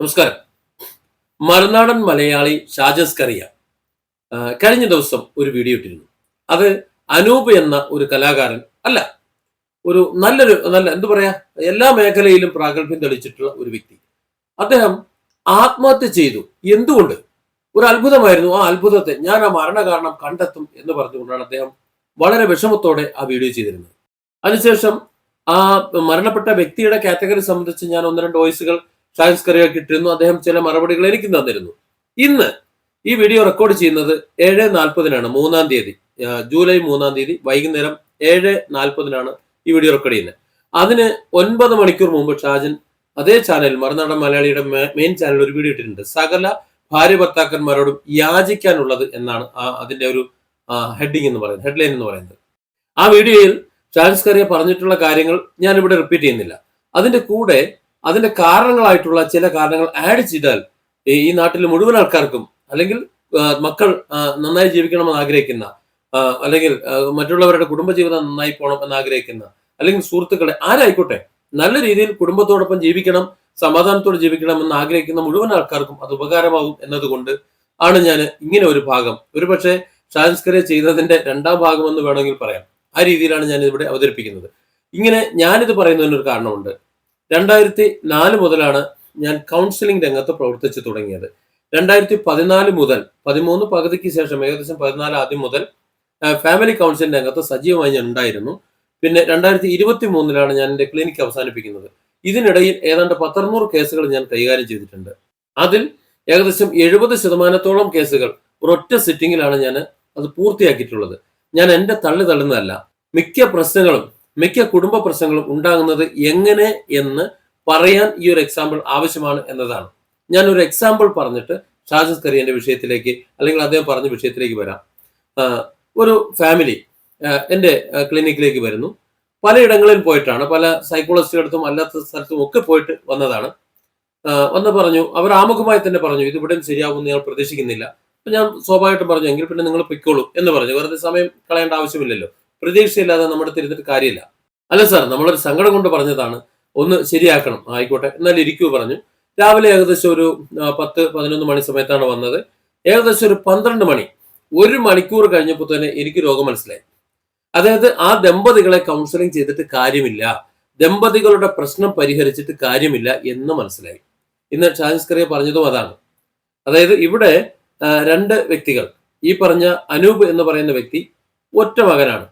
നമസ്കാരം. മറുനാടൻ മലയാളി ഷാജസ് കറിയ. കഴിഞ്ഞ ദിവസം ഒരു വീഡിയോ ഇട്ടിരുന്നു. അത് അനൂപ് എന്ന ഒരു കലാകാരൻ അല്ല ഒരു നല്ലൊരു നല്ല എന്തു പറയാ എല്ലാ മേഖലയിലും പ്രാഗൽഭ്യം തെളിച്ചിട്ടുള്ള ഒരു വ്യക്തി. അദ്ദേഹം ആത്മഹത്യ ചെയ്തു. എന്തുകൊണ്ട്? ഒരു അത്ഭുതമായിരുന്നു ആ അത്ഭുതത്തെ. ഞാൻ ആ മരണകാരണം കണ്ടെത്തും എന്ന് പറഞ്ഞുകൊണ്ടാണ് അദ്ദേഹം വളരെ വിഷമത്തോടെ ആ വീഡിയോ ചെയ്തിരുന്നത്. അതിനുശേഷം ആ മരണപ്പെട്ട വ്യക്തിയുടെ കാറ്റഗറി സംബന്ധിച്ച് ഞാൻ ഒന്ന് രണ്ട് വോയിസുകൾ ഷാൻസ് കറിയൊക്കെ ഇട്ടിരുന്നു അദ്ദേഹം ചില മറുപടികൾ എനിക്ക് തന്നിരുന്നു. ഇന്ന് ഈ വീഡിയോ റെക്കോർഡ് ചെയ്യുന്നത് ഏഴ് നാൽപ്പതിനാണ് മൂന്നാം തീയതി. ജൂലൈ മൂന്നാം തീയതി വൈകുന്നേരം ഏഴ് നാൽപ്പതിനാണ് ഈ വീഡിയോ റെക്കോർഡ് ചെയ്യുന്നത്. അതിന് ഒൻപത് മണിക്കൂർ മുമ്പ് ഷാജൻ അതേ ചാനൽ മറുനാടൻ മലയാളിയുടെ മെയിൻ ചാനൽ ഒരു വീഡിയോ ഇട്ടിട്ടുണ്ട്. സകല ഭാര്യ ഭർത്താക്കന്മാരോടും യാചിക്കാനുള്ളത് എന്നാണ് അതിന്റെ ഒരു ഹെഡിങ് എന്ന് പറയുന്നത് ഹെഡ്ലൈൻ എന്ന് പറയുന്നത്. ആ വീഡിയോയിൽ ഷാൻസ് കറിയ പറഞ്ഞിട്ടുള്ള കാര്യങ്ങൾ ഞാൻ ഇവിടെ റിപ്പീറ്റ് ചെയ്യുന്നില്ല. അതിന്റെ കൂടെ അതിന്റെ കാരണങ്ങളായിട്ടുള്ള ചില കാരണങ്ങൾ ആഡ് ചെയ്താൽ ഈ- നാട്ടിൽ മുഴുവൻ ആൾക്കാർക്കും അല്ലെങ്കിൽ മക്കൾ നന്നായി ജീവിക്കണമെന്ന് ആഗ്രഹിക്കുന്ന അല്ലെങ്കിൽ മറ്റുള്ളവരുടെ കുടുംബജീവിതം നന്നായി പോകണം എന്ന് ആഗ്രഹിക്കുന്ന അല്ലെങ്കിൽ സുഹൃത്തുക്കളെ ആരായിക്കോട്ടെ നല്ല രീതിയിൽ കുടുംബത്തോടൊപ്പം ജീവിക്കണം സമാധാനത്തോടെ ജീവിക്കണം എന്ന് ആഗ്രഹിക്കുന്ന മുഴുവൻ ആൾക്കാർക്കും അത് ഉപകാരമാകും എന്നതുകൊണ്ട് ആണ് ഞാൻ ഇങ്ങനെ ഒരു ഭാഗം. ഒരുപക്ഷെ ഷാൻസ്കരെ ചെയ്തതിന്റെ രണ്ടാം ഭാഗം എന്ന് വേണമെങ്കിൽ പറയാം. ആ രീതിയിലാണ് ഞാൻ ഇവിടെ അവതരിപ്പിക്കുന്നത്. ഇങ്ങനെ ഞാനിത് പറയുന്നതിനൊരു കാരണമുണ്ട്. രണ്ടായിരത്തി നാല് മുതലാണ് ഞാൻ കൗൺസിലിംഗ് രംഗത്ത് പ്രവർത്തിച്ചു തുടങ്ങിയത്. രണ്ടായിരത്തി പതിനാല് മുതൽ പതിമൂന്ന് പകുതിക്ക് ശേഷം ഏകദേശം പതിനാല് ആദ്യം മുതൽ ഫാമിലി കൗൺസിലിംഗ് രംഗത്ത് സജീവമായി ഞാൻ ഉണ്ടായിരുന്നു. പിന്നെ രണ്ടായിരത്തി ഇരുപത്തി മൂന്നിലാണ് ഞാൻ എന്റെ ക്ലിനിക്ക് അവസാനിപ്പിക്കുന്നത്. ഇതിനിടയിൽ ഏതാണ്ട് പത്തറുന്നൂറ് കേസുകൾ ഞാൻ കൈകാര്യം ചെയ്തിട്ടുണ്ട്. അതിൽ ഏകദേശം എഴുപത് ശതമാനത്തോളം കേസുകൾ ഒരൊറ്റ സിറ്റിങ്ങിലാണ് ഞാൻ അത് പൂർത്തിയാക്കിയിട്ടുള്ളത്. ഞാൻ എന്റെ തള്ളി തള്ളുന്നതല്ല. മിക്ക പ്രശ്നങ്ങളും മിക്ക കുടുംബ പ്രശ്നങ്ങളും ഉണ്ടാകുന്നത് എങ്ങനെ എന്ന് പറയാൻ ഈ ഒരു എക്സാമ്പിൾ ആവശ്യമാണ് എന്നതാണ്. ഞാൻ ഒരു എക്സാമ്പിൾ പറഞ്ഞിട്ട് ഷാജസ് കറിയന്റെ വിഷയത്തിലേക്ക് അല്ലെങ്കിൽ അദ്ദേഹം പറഞ്ഞ വിഷയത്തിലേക്ക് വരാം. ഒരു ഫാമിലി എന്റെ ക്ലിനിക്കിലേക്ക് വരുന്നു. പലയിടങ്ങളിൽ പോയിട്ടാണ് പല സൈക്കോളജിസ്റ്റ് അടുത്തും അല്ലാത്ത സ്ഥലത്തും ഒക്കെ പോയിട്ട് വന്നതാണ്. വന്ന് പറഞ്ഞു അവർ ആമുഖമായി തന്നെ പറഞ്ഞു ഇത് ഇവിടെ ശരിയാവുമെന്ന് ഞാൻ പ്രതീക്ഷിക്കുന്നില്ല. അപ്പൊ ഞാൻ സ്വാഭാവികമായിട്ടും പറഞ്ഞു എങ്കിൽ പിന്നെ നിങ്ങൾ പൊയ്ക്കോളൂ എന്ന് പറഞ്ഞു. വെറുതെ സമയം കളയേണ്ട ആവശ്യമില്ലല്ലോ. പ്രതീക്ഷയില്ലാതെ നമ്മുടെ തിരുത്തിട്ട് കാര്യമില്ല. അല്ല സാർ നമ്മളൊരു സങ്കടം കൊണ്ട് പറഞ്ഞതാണ്. ഒന്ന് ശരിയാക്കണം. ആയിക്കോട്ടെ. എന്നാൽ ഇരിക്കൂ പറഞ്ഞു. രാവിലെ ഏകദേശം ഒരു പത്ത് പതിനൊന്ന് മണി സമയത്താണ് വന്നത്. ഏകദേശം ഒരു പന്ത്രണ്ട് മണി. ഒരു മണിക്കൂർ കഴിഞ്ഞപ്പോൾ തന്നെ എനിക്ക് രോഗം മനസ്സിലായി. അതായത് ആ ദമ്പതികളെ കൗൺസിലിംഗ് ചെയ്തിട്ട് കാര്യമില്ല. ദമ്പതികളുടെ പ്രശ്നം പരിഹരിച്ചിട്ട് കാര്യമില്ല എന്ന് മനസ്സിലായി. ഇന്ന് ഷാൻസ്കറിയ പറഞ്ഞതും അതാണ്. അതായത് ഇവിടെ രണ്ട് വ്യക്തികൾ. ഈ പറഞ്ഞ അനൂപ് എന്ന് പറയുന്ന വ്യക്തി ഒറ്റ മകനാണ്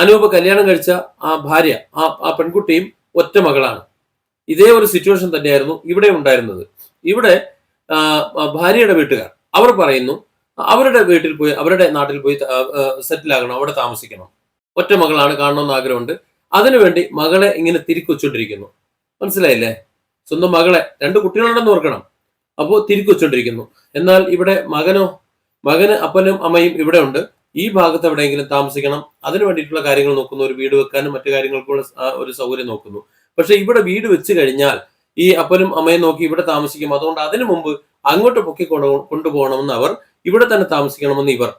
അനൂപ് കല്യാണം കഴിച്ച ആ ഭാര്യ ആ ആ പെൺകുട്ടിയും ഒറ്റ മകളാണ്. ഇതേ ഒരു സിറ്റുവേഷൻ തന്നെയായിരുന്നു ഇവിടെ ഉണ്ടായിരുന്നത്. ഇവിടെ ഭാര്യയുടെ വീട്ടുകാർ അവർ പറയുന്നു അവരുടെ വീട്ടിൽ പോയി അവരുടെ നാട്ടിൽ പോയി സെറ്റിൽ ആകണം അവിടെ താമസിക്കണം. ഒറ്റ മകളാണ് കാണണമെന്ന് ആഗ്രഹമുണ്ട്. അതിനുവേണ്ടി മകളെ ഇങ്ങനെ തിരിക്കൊച്ചുകൊണ്ടിരിക്കുന്നു. മനസ്സിലായില്ലേ? സ്വന്തം മകളെ രണ്ട് കുട്ടികളുണ്ടെന്ന് ഓർക്കണം. അപ്പോൾ തിരിക്കൊച്ചുകൊണ്ടിരിക്കുന്നു. എന്നാൽ ഇവിടെ മകനോ മകന് അപ്പനും അമ്മയും ഇവിടെ ഉണ്ട്. ഈ ഭാഗത്ത് എവിടെയെങ്കിലും താമസിക്കണം. അതിന് വേണ്ടിയിട്ടുള്ള കാര്യങ്ങൾ നോക്കുന്നു. ഒരു വീട് വെക്കാനും മറ്റു കാര്യങ്ങൾക്കുള്ള ഒരു സൗകര്യം നോക്കുന്നു. പക്ഷെ ഇവിടെ വീട് വെച്ച് കഴിഞ്ഞാൽ ഈ അപ്പനും അമ്മയും നോക്കി ഇവിടെ താമസിക്കും. അതുകൊണ്ട് അതിനു മുമ്പ് അങ്ങോട്ട് പൊക്കി കൊണ്ടു- കൊണ്ടുപോകണമെന്ന് അവർ ഇവിടെ തന്നെ താമസിക്കണമെന്ന് ഇവർ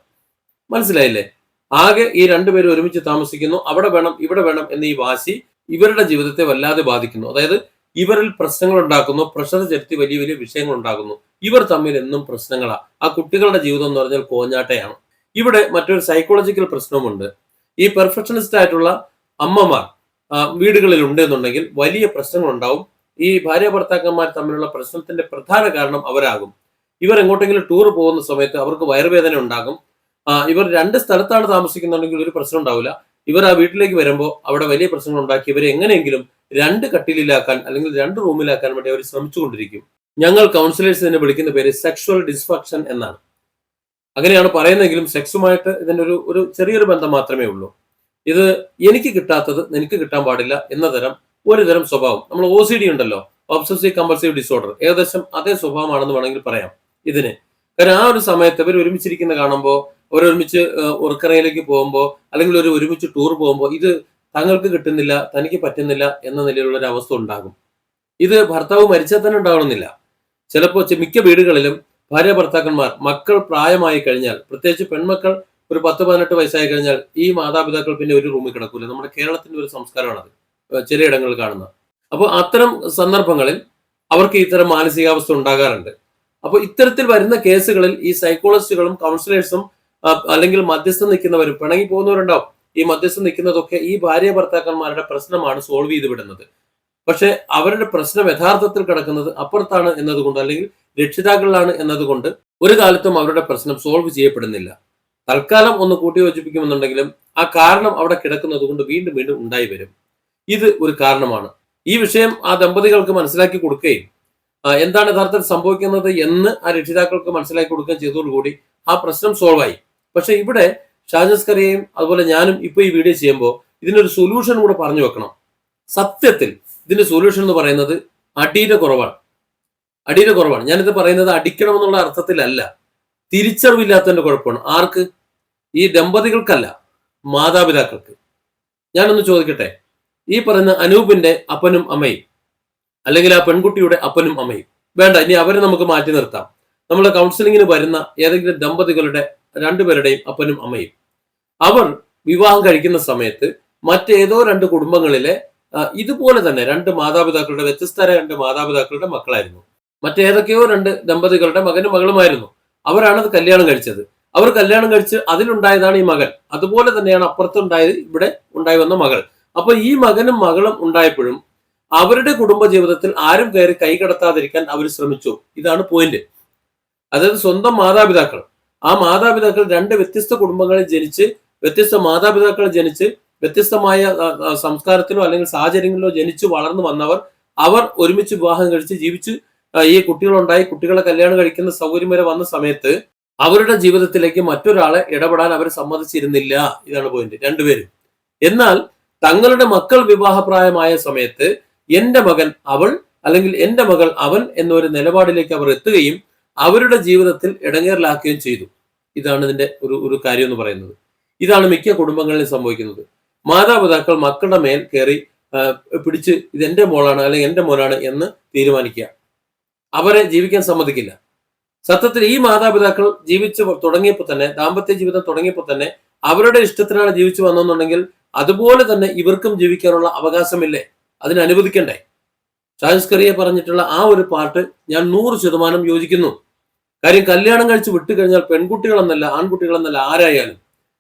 മനസ്സിലായില്ലേ? ആകെ ഈ രണ്ടുപേരും ഒരുമിച്ച് താമസിക്കുന്നു. അവിടെ വേണം ഇവിടെ വേണം എന്ന ഈ വാശി ഇവരുടെ ജീവിതത്തെ വല്ലാതെ ബാധിക്കുന്നു. അതായത് ഇവരിൽ പ്രശ്നങ്ങൾ ഉണ്ടാക്കുന്നു പ്രഷർ ചെലുത്തി വലിയ വലിയ വിഷയങ്ങൾ ഉണ്ടാക്കുന്നു ഇവർ തമ്മിൽ എന്നും പ്രശ്നങ്ങളാണ് ആ കുട്ടികളുടെ ജീവിതം എന്ന് പറഞ്ഞാൽ കോഞ്ഞാട്ടയാണ്. ഇവിടെ മറ്റൊരു സൈക്കോളജിക്കൽ പ്രശ്നവുമുണ്ട്. ഈ പെർഫെക്ഷനിസ്റ്റ് ആയിട്ടുള്ള അമ്മമാർ വീടുകളിൽ ഉണ്ട് എന്നുണ്ടെങ്കിൽ വലിയ പ്രശ്നങ്ങൾ ഉണ്ടാവും ഈ ഭാര്യ ഭർത്താക്കന്മാർ തമ്മിലുള്ള പ്രശ്നത്തിന്റെ പ്രധാന കാരണം അവരാകും. ഇവർ എങ്ങോട്ടെങ്കിലും ടൂർ പോകുന്ന സമയത്ത് അവർക്ക് വയറുവേദന ഉണ്ടാകും. ഇവർ രണ്ട് സ്ഥലത്താണ് താമസിക്കുന്നുണ്ടെങ്കിൽ ഒരു പ്രശ്നം ഉണ്ടാവില്ല. ഇവർ ആ വീട്ടിലേക്ക് വരുമ്പോൾ അവിടെ വലിയ പ്രശ്നങ്ങൾ ഉണ്ടാക്കി ഇവരെ എങ്ങനെയെങ്കിലും രണ്ട് കട്ടിലിലാക്കാൻ അല്ലെങ്കിൽ രണ്ട് റൂമിലാക്കാൻ വേണ്ടി അവർ ശ്രമിച്ചുകൊണ്ടിരിക്കും. ഞങ്ങൾ കൗൺസിലേഴ്സ് തന്നെ വിളിക്കുന്ന പേര് സെക്ഷുവൽ ഡിസ്ഫക്ഷൻ എന്നാണ്. അങ്ങനെയാണ് പറയുന്നതെങ്കിലും സെക്സുമായിട്ട് ഇതിന്റെ ഒരു ഒരു ചെറിയൊരു ബന്ധം മാത്രമേ ഉള്ളൂ. ഇത് എനിക്ക് കിട്ടാത്തത് നിനക്ക് കിട്ടാൻ പാടില്ല എന്ന തരം ഒരു തരം സ്വഭാവം. നമ്മൾ ഒ സി ഡി ഉണ്ടല്ലോ ഒബ്സസീവ് കമ്പൾസീവ് ഡിസോർഡർ ഏകദേശം അതേ സ്വഭാവമാണെന്ന് വേണമെങ്കിൽ പറയാം ഇതിന്. കാരണം ആ ഒരു സമയത്ത് ഇവർ ഒരുമിച്ചിരിക്കുന്ന കാണുമ്പോൾ അവർ ഉറക്കറയിലേക്ക് പോകുമ്പോൾ അല്ലെങ്കിൽ ഒരു ഒരുമിച്ച് ടൂർ പോകുമ്പോൾ ഇത് തങ്ങൾക്ക് കിട്ടുന്നില്ല തനിക്ക് പറ്റുന്നില്ല എന്ന നിലയിലുള്ള ഒരു അവസ്ഥ ഉണ്ടാകും. ഇത് ഭർത്താവ് മരിച്ചാൽ തന്നെ ഉണ്ടാവണമെന്നില്ല. ചിലപ്പോൾ മിക്ക വീടുകളിലും ഭാര്യ ഭർത്താക്കന്മാർ മക്കൾ പ്രായമായി കഴിഞ്ഞാൽ പ്രത്യേകിച്ച് പെൺമക്കൾ ഒരു പത്ത് പതിനെട്ട് വയസ്സായി കഴിഞ്ഞാൽ ഈ മാതാപിതാക്കൾ പിന്നെ ഒരു റൂമിൽ കിടക്കൂല. നമ്മുടെ കേരളത്തിന്റെ ഒരു സംസ്കാരമാണത് ചിലയിടങ്ങളിൽ കാണുന്ന. അപ്പോൾ അത്തരം സന്ദർഭങ്ങളിൽ അവർക്ക് ഇത്തരം മാനസികാവസ്ഥ ഉണ്ടാകാറുണ്ട്. അപ്പൊ ഇത്തരത്തിൽ വരുന്ന കേസുകളിൽ ഈ സൈക്കോളജിസ്റ്റുകളും കൗൺസിലേഴ്സും അല്ലെങ്കിൽ മധ്യസ്ഥം നിൽക്കുന്നവരും പിണങ്ങി പോകുന്നവരുണ്ടാവും. ഈ മധ്യസ്ഥം നിൽക്കുന്നതൊക്കെ ഈ ഭാര്യ ഭർത്താക്കന്മാരുടെ പ്രശ്നമാണ് സോൾവ് ചെയ്ത് വിടുന്നത്. പക്ഷെ അവരുടെ പ്രശ്നം യഥാർത്ഥത്തിൽ കിടക്കുന്നത് അപ്പുറത്താണ് എന്നതുകൊണ്ട് അല്ലെങ്കിൽ രക്ഷിതാക്കളിലാണ് എന്നതുകൊണ്ട് ഒരു കാലത്തും അവരുടെ പ്രശ്നം സോൾവ് ചെയ്യപ്പെടുന്നില്ല. തൽക്കാലം ഒന്ന് കൂട്ടിയോജിപ്പിക്കുമെന്നുണ്ടെങ്കിലും ആ കാരണം അവിടെ കിടക്കുന്നത് കൊണ്ട് വീണ്ടും വീണ്ടും ഉണ്ടായി വരും. ഇത് ഒരു കാരണമാണ്. ഈ വിഷയം ആ ദമ്പതികൾക്ക് മനസ്സിലാക്കി കൊടുക്കുകയും എന്താണ് യഥാർത്ഥത്തിൽ സംഭവിക്കുന്നത് എന്ന് ആ രക്ഷിതാക്കൾക്ക് മനസ്സിലാക്കി കൊടുക്കുകയും ചെയ്തതോടുകൂടി ആ പ്രശ്നം സോൾവ് ആയി. പക്ഷെ ഇവിടെ ഷാജസ് കറിയയും അതുപോലെ ഞാനും ഇപ്പൊ ഈ വീഡിയോ ചെയ്യുമ്പോൾ ഇതിനൊരു സൊല്യൂഷൻ കൂടെ പറഞ്ഞു വെക്കണം. സത്യത്തിൽ ഇതിന്റെ സൊല്യൂഷൻ എന്ന് പറയുന്നത് അടിയുടെ കുറവാണ്. അടിയുടെ കുറവാണ്. ഞാനിത് പറയുന്നത് അടിക്കണം എന്നുള്ള അർത്ഥത്തിലല്ല. തിരിച്ചറിവില്ലാത്തതിന്റെ കുഴപ്പമാണ്. ആർക്ക്? ഈ ദമ്പതികൾക്കല്ല മാതാപിതാക്കൾക്ക്. ഞാനൊന്ന് ചോദിക്കട്ടെ. ഈ പറയുന്ന അനൂപിന്റെ അപ്പനും അമ്മയും അല്ലെങ്കിൽ ആ പെൺകുട്ടിയുടെ അപ്പനും അമ്മയും വേണ്ട ഇനി അവരെ നമുക്ക് മാറ്റി നിർത്താം. നമ്മൾ കൗൺസിലിങ്ങിന് വരുന്ന ഏതെങ്കിലും ദമ്പതികളുടെ രണ്ടുപേരുടെയും അപ്പനും അമ്മയും അവർ വിവാഹം കഴിക്കുന്ന സമയത്ത് മറ്റേതോ രണ്ട് കുടുംബങ്ങളിലെ ഇതുപോലെ തന്നെ രണ്ട് മാതാപിതാക്കളുടെ വ്യത്യസ്തരായ രണ്ട് മാതാപിതാക്കളുടെ മക്കളായിരുന്നു. മറ്റേതൊക്കെയോ രണ്ട് ദമ്പതികളുടെ മകനും മകളുമായിരുന്നു. അവരാണത് കല്യാണം കഴിച്ചത്. അവർ കല്യാണം കഴിച്ച് അതിലുണ്ടായതാണ് ഈ മകൻ. അതുപോലെ തന്നെയാണ് അപ്പുറത്തുണ്ടായത് ഇവിടെ ഉണ്ടായി വന്ന മകൾ. അപ്പൊ ഈ മകനും മകളും ഉണ്ടായപ്പോഴും അവരുടെ കുടുംബ ജീവിതത്തിൽ ആരും കയറി കൈകടത്താതിരിക്കാൻ അവർ ശ്രമിച്ചു. ഇതാണ് പോയിന്റ് അതായത് സ്വന്തം മാതാപിതാക്കൾ. ആ മാതാപിതാക്കൾ രണ്ട് വ്യത്യസ്ത കുടുംബങ്ങളിൽ ജനിച്ച് വ്യത്യസ്ത മാതാപിതാക്കൾ ജനിച്ച് വ്യത്യസ്തമായ സംസ്കാരത്തിലോ അല്ലെങ്കിൽ സാഹചര്യങ്ങളിലോ ജനിച്ചു വളർന്നു വന്നവർ അവർ ഒരുമിച്ച് വിവാഹം കഴിച്ച് ജീവിച്ച് ഈ കുട്ടികളുണ്ടായി കുട്ടികളെ കല്യാണം കഴിക്കുന്ന സൗകര്യം വരെ വന്ന സമയത്ത് അവരുടെ ജീവിതത്തിലേക്ക് മറ്റൊരാളെ ഇടപെടാൻ അവർ സമ്മതിച്ചിരുന്നില്ല. ഇതാണ് പോയിന്റ് രണ്ടുപേരും. എന്നാൽ തങ്ങളുടെ മക്കൾ വിവാഹപ്രായമായ സമയത്ത് എന്റെ മകൻ അവൾ അല്ലെങ്കിൽ എന്റെ മകൾ അവൻ എന്നൊരു നിലപാടിലേക്ക് അവർ എത്തുകയും അവരുടെ ജീവിതത്തിൽ ഇടങ്ങേറിലാക്കുകയും ചെയ്തു. ഇതാണ് ഇതിന്റെ ഒരു ഒരു കാര്യം എന്ന് പറയുന്നത്. ഇതാണ് മിക്ക കുടുംബങ്ങളിൽ സംഭവിക്കുന്നത്. മാതാപിതാക്കൾ മക്കളുടെ മേൽ കയറി പിടിച്ച് ഇത് എന്റെ മോളാണ് അല്ലെങ്കിൽ എന്റെ മോനാണ് എന്ന് തീരുമാനിക്കുക. അവരെ ജീവിക്കാൻ സമ്മതിക്കില്ല. സത്യത്തിൽ ഈ മാതാപിതാക്കൾ ജീവിച്ചു തുടങ്ങിയപ്പോൾ തന്നെ ദാമ്പത്യ ജീവിതം തുടങ്ങിയപ്പോൾ തന്നെ അവരുടെ ഇഷ്ടത്തിനാണ് ജീവിച്ചു വന്നെന്നുണ്ടെങ്കിൽ അതുപോലെ തന്നെ ഇവർക്കും ജീവിക്കാനുള്ള അവകാശമില്ലേ? അതിന് അനുവദിക്കണ്ടേ? ഷാജിസ് കറിയെ പറഞ്ഞിട്ടുള്ള ആ ഒരു പാർട്ട് ഞാൻ നൂറ് ശതമാനം യോജിക്കുന്നു. കാര്യം കല്യാണം കഴിച്ച് വിട്ടു കഴിഞ്ഞാൽ പെൺകുട്ടികളെന്നല്ല ആൺകുട്ടികളെന്നല്ല ആരായാലും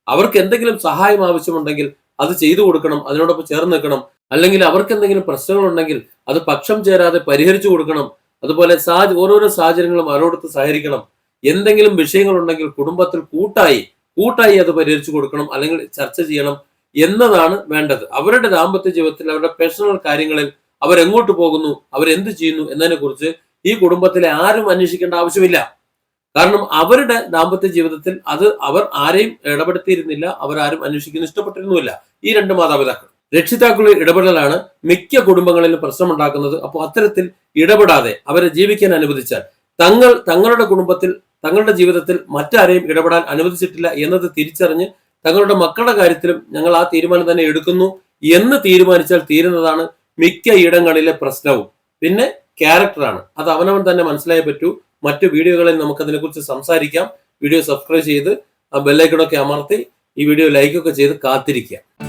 അവർക്ക് എന്തെങ്കിലും സഹായം ആവശ്യമുണ്ടെങ്കിൽ അത് ചെയ്തു കൊടുക്കണം അതിനോടൊപ്പം ചേർന്ന് നിൽക്കണം. അല്ലെങ്കിൽ അവർക്ക് എന്തെങ്കിലും പ്രശ്നങ്ങളുണ്ടെങ്കിൽ അത് പക്ഷം ചേരാതെ പരിഹരിച്ചു കൊടുക്കണം. അതുപോലെ സാഹ ഓരോരോ സാഹചര്യങ്ങളും അവരോടൊത്ത് സഹകരിക്കണം. എന്തെങ്കിലും വിഷയങ്ങളുണ്ടെങ്കിൽ കുടുംബത്തിൽ കൂട്ടായി കൂട്ടായി അത് പരിഹരിച്ചു കൊടുക്കണം അല്ലെങ്കിൽ ചർച്ച ചെയ്യണം എന്നതാണ് വേണ്ടത്. അവരുടെ ദാമ്പത്യ ജീവിതത്തിൽ അവരുടെ പേഴ്സണൽ കാര്യങ്ങളിൽ അവരെങ്ങോട്ട് പോകുന്നു അവരെന്ത് ചെയ്യുന്നു എന്നതിനെ കുറിച്ച് ഈ കുടുംബത്തിലെ ആരും അന്വേഷിക്കേണ്ട ആവശ്യമില്ല. കാരണം അവരുടെ ദാമ്പത്യ ജീവിതത്തിൽ അത് അവർ ആരെയും ഇടപെടുത്തിയിരുന്നില്ല അവരാരും അന്വേഷിക്കുന്ന ഇഷ്ടപ്പെട്ടിരുന്നുമില്ല. ഈ രണ്ട് മാതാപിതാക്കൾ. രക്ഷിതാക്കളുടെ ഇടപെടലാണ് മിക്ക കുടുംബങ്ങളിലും പ്രശ്നമുണ്ടാക്കുന്നത്. അപ്പോൾ അത്തരത്തിൽ ഇടപെടാതെ അവരെ ജീവിക്കാൻ അനുവദിച്ചാൽ തങ്ങൾ തങ്ങളുടെ കുടുംബത്തിൽ തങ്ങളുടെ ജീവിതത്തിൽ മറ്റാരെയും ഇടപെടാൻ അനുവദിച്ചിട്ടില്ല എന്നത് തിരിച്ചറിഞ്ഞ് തങ്ങളുടെ മക്കളുടെ കാര്യത്തിലും ഞങ്ങൾ ആ തീരുമാനം തന്നെ എടുക്കുന്നു എന്ന് തീരുമാനിച്ചാൽ തീരുന്നതാണ് മിക്ക ഇടങ്ങളിലെ പ്രശ്നവും. പിന്നെ ക്യാരക്ടറാണ് അത് അവനവൻ തന്നെ മനസ്സിലായേ പറ്റൂ. മറ്റു വീഡിയോകളിൽ നമുക്ക് അതിനെക്കുറിച്ച് സംസാരിക്കാം. വീഡിയോ സബ്സ്ക്രൈബ് ചെയ്ത് ആ ബെല്ലൈക്കണൊക്കെ അമർത്തി ഈ വീഡിയോ ലൈക്കൊക്കെ ചെയ്ത് കാത്തിരിക്കുക.